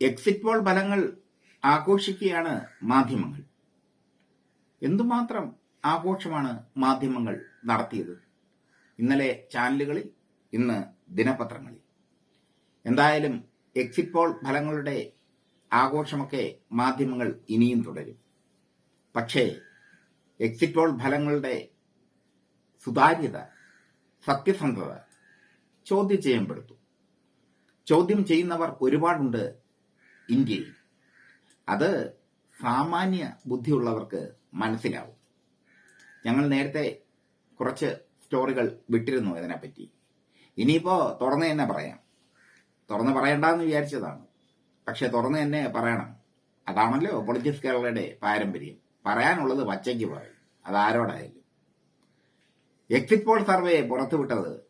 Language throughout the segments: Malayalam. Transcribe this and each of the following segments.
എക്സിറ്റ് പോൾ ഫലങ്ങൾ ആഘോഷിക്കുകയാണ് മാധ്യമങ്ങൾ. എന്തുമാത്രം ആഘോഷമാണ് മാധ്യമങ്ങൾ നടത്തിയത്? ഇന്നലെ ചാനലുകളിൽ ഇന്ന് ദിനപത്രങ്ങളിൽ. എന്തായാലും എക്സിറ്റ് പോൾ ഫലങ്ങളുടെ ആഘോഷമൊക്കെ മാധ്യമങ്ങൾ ഇനിയും തുടരും. പക്ഷേ എക്സിറ്റ് പോൾ ഫലങ്ങളുടെ സുതാര്യത സത്യസന്ധത ചോദ്യം ചെയ്യപ്പെടുത്തു. ചോദ്യം ചെയ്യുന്നവർ ഒരുപാടുണ്ട് ഇന്ത്യയിൽ. അത് സാമാന്യ ബുദ്ധിയുള്ളവർക്ക് മനസ്സിലാവും. ഞങ്ങൾ നേരത്തെ കുറച്ച് സ്റ്റോറികൾ വിട്ടിരുന്നു ഇതിനെപ്പറ്റി. ഇനിയിപ്പോ തുറന്ന് തന്നെ പറയാം. തുറന്ന് പറയണ്ടെന്ന് വിചാരിച്ചതാണ്. പക്ഷെ തുറന്ന് തന്നെ പറയണം. അതാണല്ലോ പൊളിറ്റിക്സ് കേരളയുടെ പാരമ്പര്യം. പറയാനുള്ളത് പച്ചയ്ക്ക് പറയും. അതാരോടായാലും. എക്സിറ്റ് പോൾ സർവേ പുറത്തുവിട്ടത്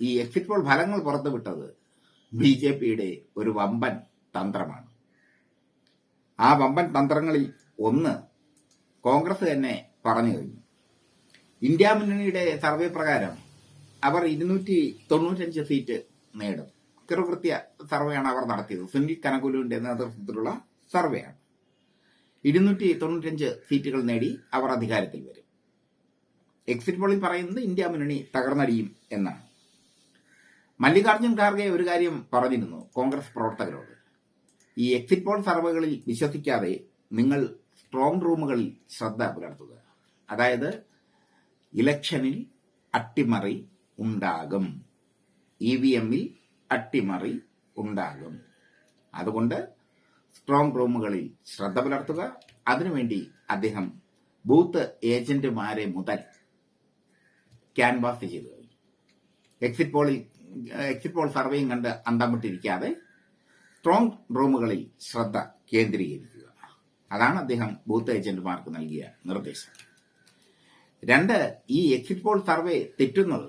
ഈ എക്സിറ്റ് പോൾ ഫലങ്ങൾ പുറത്തുവിട്ടത് ബി ജെ പിയുടെ ഒരു വമ്പൻ തന്ത്രമാണ്. ആ വമ്പൻ തന്ത്രങ്ങളിൽ ഒന്ന് കോൺഗ്രസ് തന്നെ പറഞ്ഞു കഴിഞ്ഞു. ഇന്ത്യ മുന്നണിയുടെ സർവേ പ്രകാരം അവർ ഇരുന്നൂറ്റി തൊണ്ണൂറ്റഞ്ച് സീറ്റ് നേടും. കൃത്യ സർവേയാണ് അവർ നടത്തിയത്. സുനിൽ കനകുലുവിന്റെ നേതൃത്വത്തിലുള്ള സർവേയാണ്. ഇരുന്നൂറ്റി തൊണ്ണൂറ്റഞ്ച് സീറ്റുകൾ നേടി അവർ അധികാരത്തിൽ വരും. എക്സിറ്റ് പോളിൽ പറയുന്നത് ഇന്ത്യ മുന്നണി തകർന്നടിയും എന്നാണ്. മല്ലികാർജുൻ ഖാർഗെ ഒരു കാര്യം പറഞ്ഞിരുന്നു കോൺഗ്രസ് പ്രവർത്തകരോട്. ഈ എക്സിറ്റ് പോൾ സർവേകളിൽ വിശ്വസിക്കാതെ നിങ്ങൾ സ്ട്രോങ് റൂമുകളിൽ ശ്രദ്ധ പുലർത്തുക. അതായത് ഇലക്ഷനിൽ അട്ടിമറി ഉണ്ടാകും. ഇ വി എമ്മിൽ അട്ടിമറി ഉണ്ടാകും. അതുകൊണ്ട് സ്ട്രോങ് റൂമുകളിൽ ശ്രദ്ധ പുലർത്തുക. അതിനുവേണ്ടി അദ്ദേഹം ബൂത്ത് ഏജന്റുമാരെ മുതൽ ക്യാൻവാസ് ചെയ്തു. എക്സിറ്റ് പോളിൽ എക്സിറ്റ് പോൾ സർവേയും കണ്ട് അന്തം വിട്ടിരിക്കാതെ സ്ട്രോങ് റൂമുകളിൽ ശ്രദ്ധ കേന്ദ്രീകരിക്കുക. അതാണ് അദ്ദേഹം ബൂത്ത് ഏജന്റുമാർക്ക് നൽകിയ നിർദ്ദേശം. രണ്ട് ഈ എക്സിറ്റ് പോൾ സർവേ തെറ്റുന്നത്.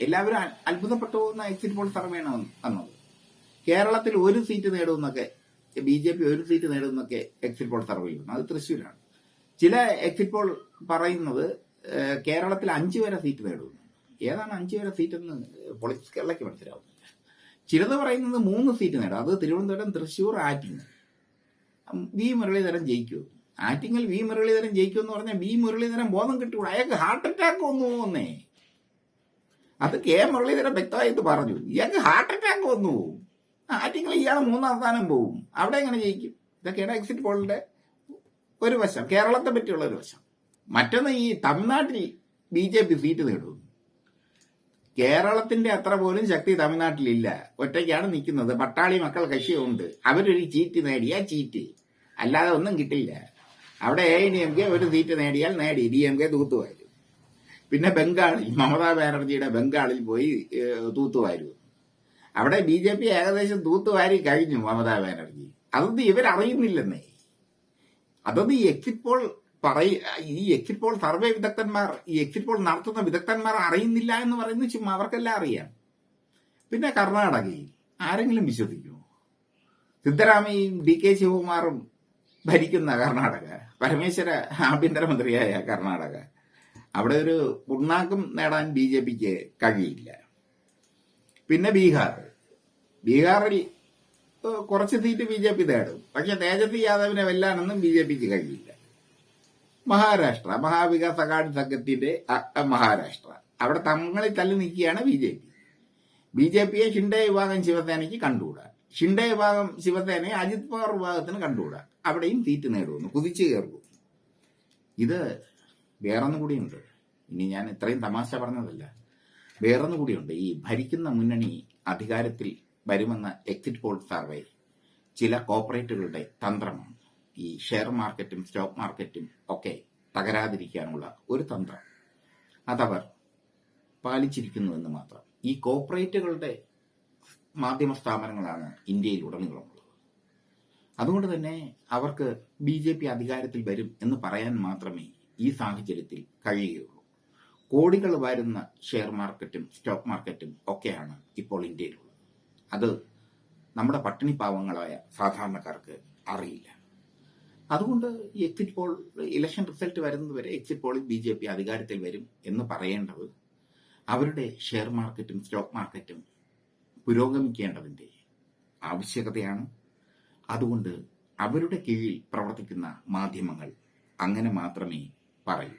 എല്ലാവരും അത്ഭുതപ്പെട്ടു പോകുന്ന എക്സിറ്റ് പോൾ സർവേയാണ് വന്നത് കേരളത്തിൽ ഒരു സീറ്റ് നേടുമെന്നൊക്കെ ബി ജെ പി ഒരു സീറ്റ് നേടുമെന്നൊക്കെ എക്സിറ്റ് പോൾ സർവേ അത് തൃശ്ശൂരാണ്. ചില എക്സിറ്റ് പോൾ പറയുന്നത് കേരളത്തിൽ അഞ്ചു വരെ സീറ്റ് നേടുമെന്ന് ഏതാണ് അഞ്ചു വരെ സീറ്റ് എന്ന്? പൊളിറ്റിക്സ് കേരളയ്ക്ക് മനസ്സിലാവുന്നില്ല ചിലത് പറയുന്നത് മൂന്ന് സീറ്റ് നേടും. അത് തിരുവനന്തപുരം തൃശ്ശൂർ ആറ്റിങ്ങൽ. വി മുരളീധരൻ ജയിക്കൂ. ആറ്റിങ്ങൽ വി മുരളീധരൻ ജയിക്കൂ എന്ന് പറഞ്ഞാൽ വി മുരളീധരൻ ബോധം കിട്ടൂടെ അയാൾക്ക് ഹാർട്ട് അറ്റാക്ക് വന്നു പോകുന്നേ. അത് കെ മുരളീധരൻ വ്യക്തമായിട്ട് പറഞ്ഞു. ഇയാൾക്ക് ഹാർട്ട് അറ്റാക്ക് വന്നു ആറ്റിങ്ങൽ ഇയാൾ മൂന്നാം സ്ഥാനം പോവും അവിടെ എങ്ങനെ ജയിക്കും? ഇതൊക്കെയാണ് എക്സിറ്റ് പോളിന്റെ ഒരു വശം. കേരളത്തെ പറ്റിയുള്ള ഒരു വശം. മറ്റൊന്ന് ഈ തമിഴ്നാട്ടിൽ ബി ജെ പി സീറ്റ് നേടും കേരളത്തിന്റെ അത്ര പോലും ശക്തി തമിഴ്നാട്ടിലില്ല. ഒറ്റയ്ക്കാണ് നിൽക്കുന്നത്. പട്ടാളി മക്കൾ കക്ഷിയുണ്ട്. അവരൊരു ചീറ്റ് നേടിയാൽ ചീറ്റ്. അല്ലാതെ ഒന്നും കിട്ടില്ല. അവിടെ എ ഡി എം കെ ഒരു സീറ്റ് നേടിയാൽ നേടി. ഡി എം കെ തൂത്തുവാരും. പിന്നെ ബംഗാളിൽ മമതാ ബാനർജിയുടെ ബംഗാളിൽ പോയി തൂത്തുവാരു. അവിടെ ബി ജെ പി ഏകദേശം തൂത്തുവാരി കഴിഞ്ഞു മമതാ ബാനർജി. അതൊന്നും ഇവരറിയുന്നില്ലെന്നേ. അതൊന്നും എക്സിറ്റ് പോൾ പറയ ഈ എക്സിറ്റ് പോൾ സർവേ വിദഗ്ധന്മാർ ഈ എക്സിറ്റ് പോൾ നടത്തുന്ന വിദഗ്ധന്മാർ അറിയുന്നില്ല എന്ന് പറയുന്നത് ചുമ്മാ അവർക്കെല്ലാം അറിയാം. പിന്നെ കർണാടകയിൽ ആരെങ്കിലും വിശ്വസിക്കുമോ? സിദ്ധരാമയ്യയും ഡി കെ ശിവകുമാറും ഭരിക്കുന്ന കർണാടക പരമേശ്വര ആഭ്യന്തരമന്ത്രിയായ കർണാടക അവിടെ ഒരു ഉണ്ണാക്കം നേടാൻ ബി ജെ പിക്ക് കഴിയില്ല. പിന്നെ ബീഹാർ. ബീഹാറിൽ കുറച്ച് സീറ്റ് ബി ജെ പി നേടും പക്ഷെ തേജസ്വി യാദവിനെ വെല്ലാനൊന്നും ബി ജെ പിക്ക് കഴിയില്ല. മഹാരാഷ്ട്ര മഹാവികാസ് അഘാടി സംഘത്തിന്റെ മഹാരാഷ്ട്ര. അവിടെ തങ്ങളിൽ തള്ളി നിൽക്കുകയാണ് B J P. B J പിയെ ഷിൻഡെ വിഭാഗം ശിവസേനയ്ക്ക് കണ്ടുകൂടാ. ഷിൻഡെ വിഭാഗം ശിവസേനയെ അജിത് പവാർ വിഭാഗത്തിന് കണ്ടുകൂടാ. അവിടെയും സീറ്റ് നേടുന്നു കുതിച്ചു കയറുന്നു. ഇത് വേറൊന്നും കൂടിയുണ്ട്. ഇനി ഞാൻ ഇത്രയും തമാശ പറഞ്ഞതല്ല. വേറൊന്നും കൂടിയുണ്ട്. ഈ ഭരിക്കുന്ന മുന്നണി അധികാരത്തിൽ വരുമെന്ന എക്സിറ്റ് പോൾ സർവേ ചില കോർപ്പറേറ്റുകളുടെ തന്ത്രമാണ്. ഈ ഷെയർ മാർക്കറ്റും സ്റ്റോക്ക് മാർക്കറ്റും ഒക്കെ തകരാതിരിക്കാനുള്ള ഒരു തന്ത്രം. അതവർ പാലിച്ചിരിക്കുന്നുവെന്ന് മാത്രം. ഈ കോർപ്പറേറ്റുകളുടെ മാധ്യമ സ്ഥാപനങ്ങളാണ് ഇന്ത്യയിൽ ഉടനീളമുള്ളത് അതുകൊണ്ട് തന്നെ അവർക്ക് ബി ജെ പി അധികാരത്തിൽ വരും എന്ന് പറയാൻ മാത്രമേ ഈ സാഹചര്യത്തിൽ കഴിയുകയുള്ളൂ. കോടികൾ വരുന്ന ഷെയർ മാർക്കറ്റും സ്റ്റോക്ക് മാർക്കറ്റും ഒക്കെയാണ് ഇപ്പോൾ ഇന്ത്യയിലുള്ളത്. അത് നമ്മുടെ പട്ടിണി പാവങ്ങളായ സാധാരണക്കാർക്ക് അറിയില്ല. അതുകൊണ്ട് ഈ എക്സിറ്റ് പോൾ ഇലക്ഷൻ റിസൾട്ട് വരുന്നതുവരെ എക്സിറ്റ് പോളിൽ ബി ജെ പി അധികാരത്തിൽ വരും എന്ന് പറയേണ്ടത് അവരുടെ ഷെയർ മാർക്കറ്റും സ്റ്റോക്ക് മാർക്കറ്റും പുരോഗമിക്കേണ്ടതിന്റെ ആവശ്യകതയാണ്. അതുകൊണ്ട് അവരുടെ കീഴിൽ പ്രവർത്തിക്കുന്ന മാധ്യമങ്ങൾ അങ്ങനെ മാത്രമേ പറയൂ.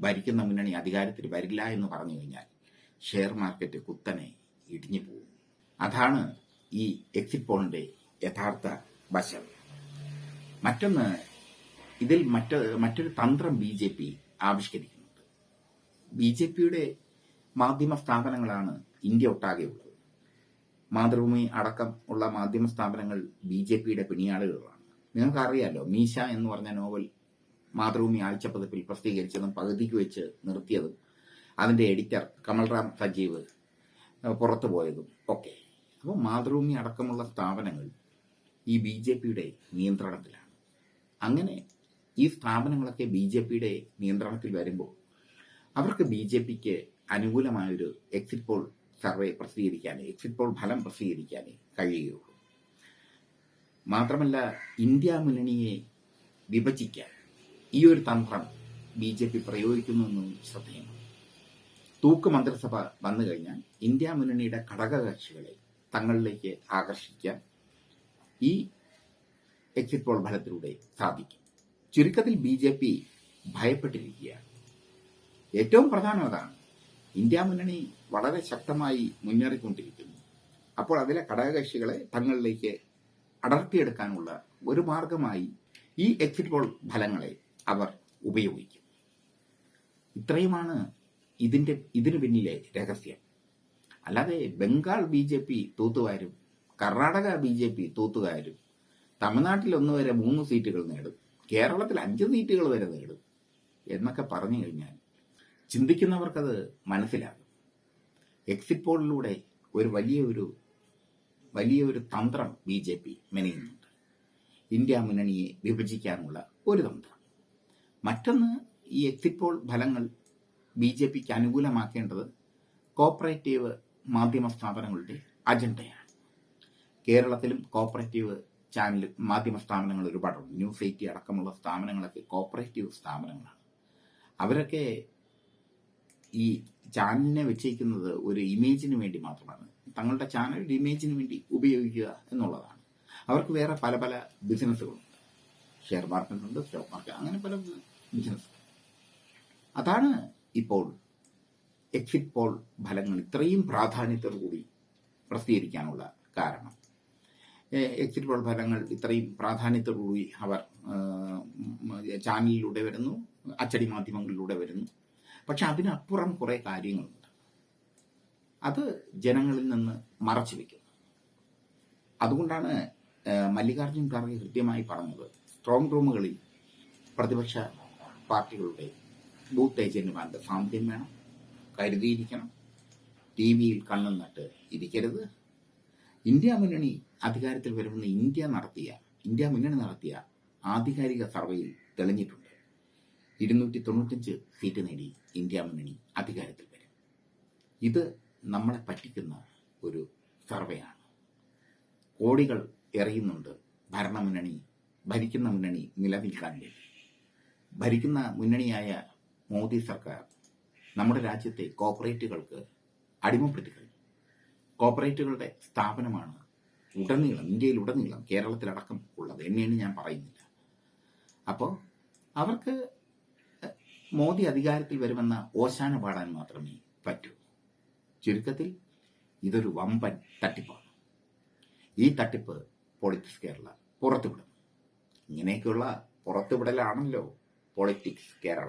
ഭരിക്കുന്ന മുന്നണി അധികാരത്തിൽ വരില്ല എന്ന് പറഞ്ഞു കഴിഞ്ഞാൽ ഷെയർ മാർക്കറ്റ് കുത്തനെ ഇടിഞ്ഞു പോകും. അതാണ് ഈ എക്സിറ്റ് പോളിന്റെ യഥാർത്ഥ വശം. മറ്റൊന്ന് ഇതിൽ മറ്റ മറ്റൊരു തന്ത്രം ബി ജെ പി ആവിഷ്കരിക്കുന്നുണ്ട്. ബി ജെ പിയുടെ മാധ്യമ സ്ഥാപനങ്ങളാണ് ഇന്ത്യ ഒട്ടാകെ ഉള്ളത്. മാതൃഭൂമി അടക്കം ഉള്ള മാധ്യമ സ്ഥാപനങ്ങൾ ബി ജെ പിയുടെ പിണിയാളുകളാണ്. നിങ്ങൾക്കറിയാലോ മീശ എന്ന് പറഞ്ഞ നോവൽ മാതൃഭൂമി ആഴ്ചപ്പതിപ്പിൽ പ്രസിദ്ധീകരിച്ചതും പകുതിക്ക് വെച്ച് നിർത്തിയതും അതിന്റെ എഡിറ്റർ കമൽറാം സജീവ് പുറത്തു പോയതും ഒക്കെ. അപ്പോൾ മാതൃഭൂമി അടക്കമുള്ള സ്ഥാപനങ്ങൾ ഈ ബി ജെ പിയുടെ നിയന്ത്രണത്തിലാണ്. അങ്ങനെ ഈ സ്ഥാപനങ്ങളൊക്കെ ബി ജെ പിയുടെ നിയന്ത്രണത്തിൽ വരുമ്പോൾ അവർക്ക് ബി ജെ പിക്ക് അനുകൂലമായൊരു എക്സിറ്റ് പോൾ സർവേ പ്രസിദ്ധീകരിക്കാനേ എക്സിറ്റ് പോൾ ഫലം പ്രസിദ്ധീകരിക്കാനേ കഴിയുകയുള്ളൂ. മാത്രമല്ല ഇന്ത്യ മുന്നണിയെ വിഭജിക്കാൻ ഈ ഒരു തന്ത്രം ബി ജെ പി പ്രയോഗിക്കുന്നു എന്നും ശ്രദ്ധേയമാണ്. തൂക്ക് മന്ത്രിസഭ വന്നു കഴിഞ്ഞാൽ ഇന്ത്യ മുന്നണിയുടെ ഘടകകക്ഷികളെ തങ്ങളിലേക്ക് ആകർഷിക്കാൻ ഈ എക്സിറ്റ് പോൾ ഫലത്തിലൂടെ സാധിക്കും. ചുരുക്കത്തിൽ ബി ജെ പി ഭയപ്പെട്ടിരിക്കുകയാണ്. ഏറ്റവും പ്രധാനം അതാണ്. ഇന്ത്യ മുന്നണി വളരെ ശക്തമായി മുന്നേറിക്കൊണ്ടിരിക്കുന്നു. അപ്പോൾ അതിലെ ഘടകകക്ഷികളെ തങ്ങളിലേക്ക് അടർത്തിയെടുക്കാനുള്ള ഒരു മാർഗമായി ഈ എക്സിറ്റ് പോൾ ഫലങ്ങളെ അവർ ഉപയോഗിക്കും. ഇത്രയുമാണ് ഇതിന്റെ ഇതിനു പിന്നിലെ രഹസ്യം. അല്ലാതെ ബംഗാൾ ബി ജെ പി തൂത്തുവാരും കർണാടക ബി ജെ പി തൂത്തുകാരും തമിഴ്നാട്ടിൽ ഒന്ന് വരെ മൂന്ന് സീറ്റുകൾ നേടും. കേരളത്തിൽ അഞ്ച് സീറ്റുകൾ വരെ നേടും എന്നൊക്കെ പറഞ്ഞു കഴിഞ്ഞാൽ ചിന്തിക്കുന്നവർക്കത് മനസ്സിലാകും. എക്സിറ്റ് പോളിലൂടെ ഒരു വലിയൊരു വലിയൊരു തന്ത്രം ബി ജെ പി മെനയുന്നുണ്ട്. ഇന്ത്യ മുന്നണിയെ വിഭജിക്കാനുള്ള ഒരു തന്ത്രം. മറ്റൊന്ന് ഈ എക്സിറ്റ് പോൾ ഫലങ്ങൾ ബി ജെ പിക്ക് അനുകൂലമാക്കേണ്ടത് കോപ്പറേറ്റീവ് മാധ്യമ സ്ഥാപനങ്ങളുടെ അജണ്ടയാണ് കേരളത്തിലും കോപ്പറേറ്റീവ് ചാനൽ മാധ്യമ സ്ഥാപനങ്ങൾ ഒരുപാടുണ്ട് ന്യൂസ് എയ്റ്റി അടക്കമുള്ള സ്ഥാപനങ്ങളൊക്കെ കോപ്പറേറ്റീവ് സ്ഥാപനങ്ങളാണ്. അവരൊക്കെ ഈ ചാനലിനെ വെച്ചിരിക്കുന്നത് ഒരു ഇമേജിന് വേണ്ടി മാത്രമാണ്. തങ്ങളുടെ ചാനൽ ഇമേജിന് വേണ്ടി ഉപയോഗിക്കുക എന്നുള്ളതാണ്. അവർക്ക് വേറെ പല പല ബിസിനസ്സുകളുണ്ട് ഷെയർ മാർക്കറ്റ് ഉണ്ട് സ്റ്റോക്ക് മാർക്കറ്റ് അങ്ങനെ പല ബിസിനസ് അതാണ് ഇപ്പോൾ എക്സിറ്റ് പോൾ ഫലങ്ങൾ ഇത്രയും പ്രാധാന്യത്തോടു കൂടി പ്രസിദ്ധീകരിക്കാനുള്ള കാരണം. എക്സിറ്റ് പോൾ ഫലങ്ങൾ ഇത്രയും പ്രാധാന്യത്തോടുകൂടി അവർ ചാനലിലൂടെ വരുന്നു അച്ചടി മാധ്യമങ്ങളിലൂടെ വരുന്നു. പക്ഷെ അതിനപ്പുറം കുറേ കാര്യങ്ങളുണ്ട്. അത് ജനങ്ങളിൽ നിന്ന് മറച്ചു വെക്കുന്നു. അതുകൊണ്ടാണ് മല്ലികാർജുൻ ഖാർഗെ കൃത്യമായി പറഞ്ഞത് സ്ട്രോങ് റൂമുകളിൽ പ്രതിപക്ഷ പാർട്ടികളുടെ ബൂത്ത് ഏജന്റുമാരുടെ സാന്നിധ്യം വേണം കരുതിയിരിക്കണം ടി വിയിൽ കണ്ണും നട്ട് ഇരിക്കരുത് ഇന്ത്യ മുന്നണി അധികാരത്തിൽ വരുമെന്ന് ഇന്ത്യ നടത്തിയ ഇന്ത്യ മുന്നണി നടത്തിയ ആധികാരിക സർവേയിൽ തെളിഞ്ഞിട്ടുണ്ട്. ഇരുന്നൂറ്റി തൊണ്ണൂറ്റഞ്ച് സീറ്റ് നേടി ഇന്ത്യ മുന്നണി അധികാരത്തിൽ വരും. ഇത് നമ്മളെ പറ്റിക്കുന്ന ഒരു സർവേയാണ്. കോടികൾ എറിയുന്നുണ്ട് ഭരണമുന്നണി ഭരിക്കുന്ന മുന്നണി നിലനിൽക്കാൻ വേണ്ടി ഭരിക്കുന്ന മുന്നണിയായ മോദി സർക്കാർ നമ്മുടെ രാജ്യത്തെ കോർപ്പറേറ്റുകൾക്ക് അടിമപ്പെടുത്തി കഴിഞ്ഞു കോർപ്പറേറ്റുകളുടെ സ്ഥാപനമാണ് ഉടനീളം ഇന്ത്യയിൽ ഉടനീളം കേരളത്തിലടക്കം ഉള്ളത് എന്നെയാണ് ഞാൻ പറയുന്നില്ല. അപ്പോൾ അവർക്ക് മോദി അധികാരത്തിൽ വരുമെന്ന ഓശാന പാടാൻ മാത്രമേ പറ്റൂ. ചുരുക്കത്തിൽ ഇതൊരു വമ്പൻ തട്ടിപ്പാണ്. ഈ തട്ടിപ്പ് പൊളിറ്റിക്സ് കേരള പുറത്തുവിടും. ഇങ്ങനെയൊക്കെയുള്ള പുറത്തുവിടലാണല്ലോ പൊളിറ്റിക്സ് കേരള.